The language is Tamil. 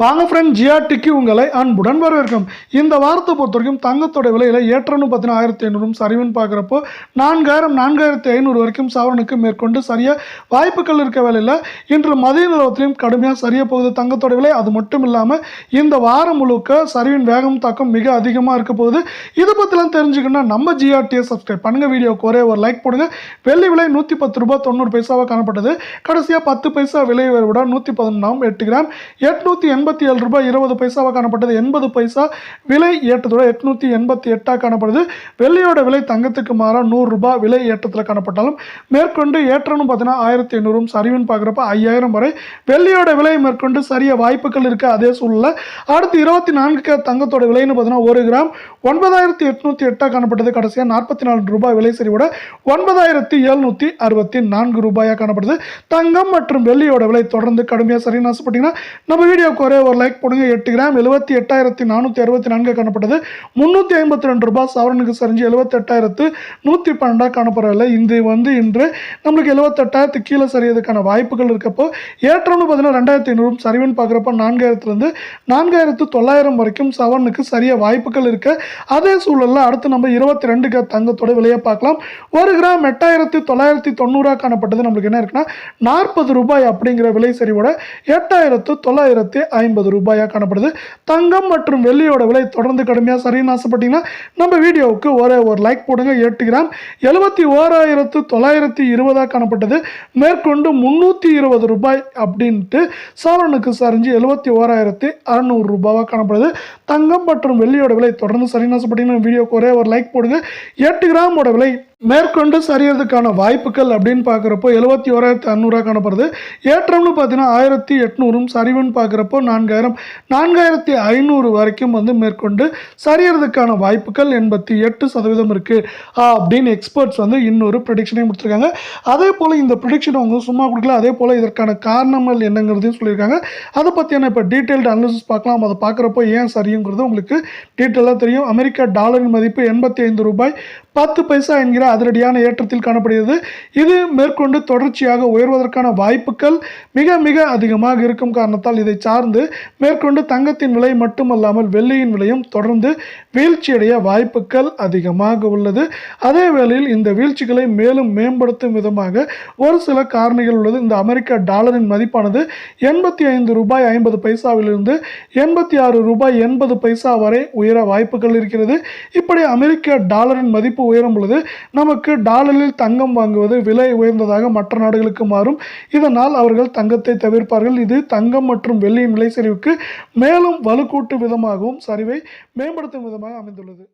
வாங்க ஃப்ரெண்ட் ஜிஆர்டிக்கு உங்களை அன்புடன் வரவேற்கும். இந்த வாரத்தை பொறுத்த வரைக்கும் தங்கத்தோட விலையில் ஏற்றம்னு பார்த்தீங்கன்னா ஆயிரத்தி ஐநூறும் சரிவுன்னு பார்க்குறப்போ நான்காயிரம் நான்காயிரத்தி ஐநூறு வரைக்கும் சவரனுக்கு மேற்கொண்டு சரியாக வாய்ப்புகள் இருக்க வேலையில் இன்று மதிய நிலவரத்திலையும் கடுமையாக சரியாக போகுது தங்கத்தோட விலை. அது மட்டும் இல்லாமல் இந்த வாரம் முழுக்க சரிவின் வேகம் தாக்கம் மிக அதிகமாக இருக்க போகுது. இதை பற்றிலாம் தெரிஞ்சுக்கணும்னா நம்ம ஜிஆர்டியை சப்ஸ்கிரைப் பண்ணுங்கள் வீடியோக்கு ஒரே ஒரு லைக் போடுங்க. வெள்ளி விலை நூற்றி பத்து ரூபாய் தொண்ணூறு பைசாவாக காணப்பட்டது. கடைசியாக பத்து பைசா விலை விட நூற்றி பதினொன்றாம் எட்டு கிராம் எட்நூற்றி எண்பத்தி ஏழு ரூபாய் இருபது பைசாவாக காணப்பட்டது. எண்பது பைசா விலை ஏற்றத்தோட எட்நூற்றி எண்பத்தி எட்டாக காணப்படுது. வெள்ளியோட விலை தங்கத்துக்கு மாறாக நூறுரூபா விலை ஏற்றத்தில் காணப்பட்டாலும் மேற்கொண்டு ஏற்றம்னு பார்த்தீங்கன்னா ஆயிரத்தி ஐநூறும் சரிவுன்னு பார்க்குறப்ப ஐயாயிரம் வரை வெள்ளியோட விலை மேற்கொண்டு சரிய வாய்ப்புகள் இருக்குது அதே சூழலில். அடுத்து இருபத்தி நான்கு தங்கத்தோட விலைன்னு பார்த்தீங்கன்னா ஒரு கிராம் ஒன்பதாயிரத்தி எட்நூற்றி எட்டாக காணப்பட்டது. கடைசியாக நாற்பத்தி நாலு ரூபாய் விலை சரிவோட ஒன்பதாயிரத்தி எழுநூற்றி அறுபத்தி நான்கு ரூபாயாக காணப்படுது. தங்கம் மற்றும் வெள்ளியோட விலை தொடர்ந்து கடுமையாக சரின்னு ஆசைப்பட்டீங்கன்னா நம்ம வீடியோக்கு ஒரே ஒரு லைக் போடுங்க. எட்டு கிராம் எழுபத்தி எட்டாயிரத்தி நானூற்றி அறுபத்தி நான்கு காணப்பட்டது. முந்நூற்றி ஐம்பத்தி ரெண்டு ரூபாய் சவரனுக்கு சரிஞ்சு எழுபத்தெட்டாயிரத்து நூற்றி பன்னெண்டாக காணப்படவில்லை இது வந்து இன்று நம்மளுக்கு எழுபத்தெட்டாயிரத்து கீழே சரியதுக்கான வாய்ப்புகள் இருக்கப்போ ஏற்றம்னு பார்த்தீங்கன்னா ரெண்டாயிரத்தி ஐநூறும் சரிவுன்னு பார்க்குறப்ப நான்காயிரத்துலேருந்து நான்காயிரத்து தொள்ளாயிரம் வரைக்கும் சவரனுக்கு சரிய வாய்ப்புகள் இருக்க. அதே சூழலில் அடுத்து நம்ம இருபத்தி ரெண்டுக்கு தங்கத்தோட விலையை பார்க்கலாம். ஒரு கிராம் எட்டாயிரத்து தொள்ளாயிரத்தி தொண்ணூறாக காணப்பட்டது. நம்மளுக்கு என்ன இருக்குன்னா நாற்பது ரூபாய் அப்படிங்கிற விலை சரிவோட எட்டாயிரத்து தொள்ளாயிரத்து ஐநூறு ஐம்பது ரூபாயாக காணப்படுது. தங்கம் மற்றும் வெள்ளியோட விலை தொடர்ந்து கடுமையாக சரின்னு ஆசைப்பட்டீங்கன்னா நம்ம வீடியோவுக்கு ஒரே ஒரு லைக் போடுங்க. எட்டு கிராம் எழுபத்தி ஓராயிரத்து தொள்ளாயிரத்தி இருபதாக காணப்பட்டது. மேற்கொண்டு முந்நூற்றி இருபது ரூபாய் அப்படின்ட்டு சவரனுக்கு சரிஞ்சு எழுபத்தி ஓராயிரத்தி அறநூறு ரூபாவாக காணப்படுது. தங்கம் மற்றும் வெள்ளியோட விலை தொடர்ந்து சரின்னு ஆசைப்பட்டீங்கன்னா வீடியோவுக்கு ஒரே ஒரு லைக் போடுங்க. எட்டு கிராமோட விலை மேற்கொண்டு சரியறதுக்கான வாய்ப்புகள் அப்படின்னு பார்க்குறப்போ எழுபத்தி ஓராயிரத்தி அறநூறுவா காணப்படுது. ஏற்றம்னு பார்த்தீங்கன்னா ஆயிரத்தி எட்நூறும் சரிவுன்னு பார்க்குறப்போ நான்காயிரம் நான்காயிரத்தி ஐநூறு வரைக்கும் வந்து மேற்கொண்டு சரியறதுக்கான வாய்ப்புகள் எண்பத்தி எட்டு சதவீதம் இருக்குது அப்படின்னு எக்ஸ்பர்ட்ஸ் வந்து இன்னொரு ப்ரிடிக்ஷனையும் கொடுத்துருக்காங்க. அதே போல் இந்த ப்ரிடிக்ஷனை அவங்க சும்மா கொடுக்கல. அதே போல் இதற்கான காரணங்கள் என்னங்கிறதையும் சொல்லியிருக்காங்க. அதை பற்றியான இப்போ டீட்டெயில்டு அனாலிசிஸ் பார்க்கலாம். அதை பார்க்குறப்போ ஏன் சரிங்கிறது உங்களுக்கு டீட்டெயிலாக தெரியும். அமெரிக்கா டாலரின் மதிப்பு எண்பத்தி ஐந்து ரூபாய் பத்து பைசா என்கிற அதிரடியான ஏற்றத்தில் காணப்படுகிறது. இது மேற்கொண்டு தொடர்ச்சியாக உயர்வதற்கான வாய்ப்புகள் மிக மிக அதிகமாக இருக்கும் காரணத்தால் இதை சார்ந்து மேற்கொண்டு தங்கத்தின் விலை மட்டுமல்லாமல் வெள்ளியின் விலையும் தொடர்ந்து வீழ்ச்சியடைய வாய்ப்புகள் அதிகமாக உள்ளது. அதே வேளையில் இந்த வீழ்ச்சிகளை மேலும் மேம்படுத்தும் விதமாக ஒரு சில காரணிகள் உள்ளது. இந்த அமெரிக்க டாலரின் மதிப்பானது எண்பத்தி ஐந்து ரூபாய் ஐம்பது பைசாவிலிருந்து எண்பத்தி ஆறு ரூபாய் எண்பது பைசா வரை உயர வாய்ப்புகள் இருக்கிறது. இப்படி அமெரிக்க டாலரின் மதிப்பு உயரும் பொழுது நமக்கு டாலரில் தங்கம் வாங்குவது விலை உயர்ந்ததாக மற்ற நாடுகளுக்கு மாறும். இதனால் அவர்கள் தங்கத்தை தவிர்ப்பார்கள். இது தங்கம் மற்றும் வெள்ளியின் விலை சரிவுக்கு மேலும் வலுக்கூட்டு விதமாகவும் சரிவை மேம்படுத்தும் விதமாக அமைந்துள்ளது.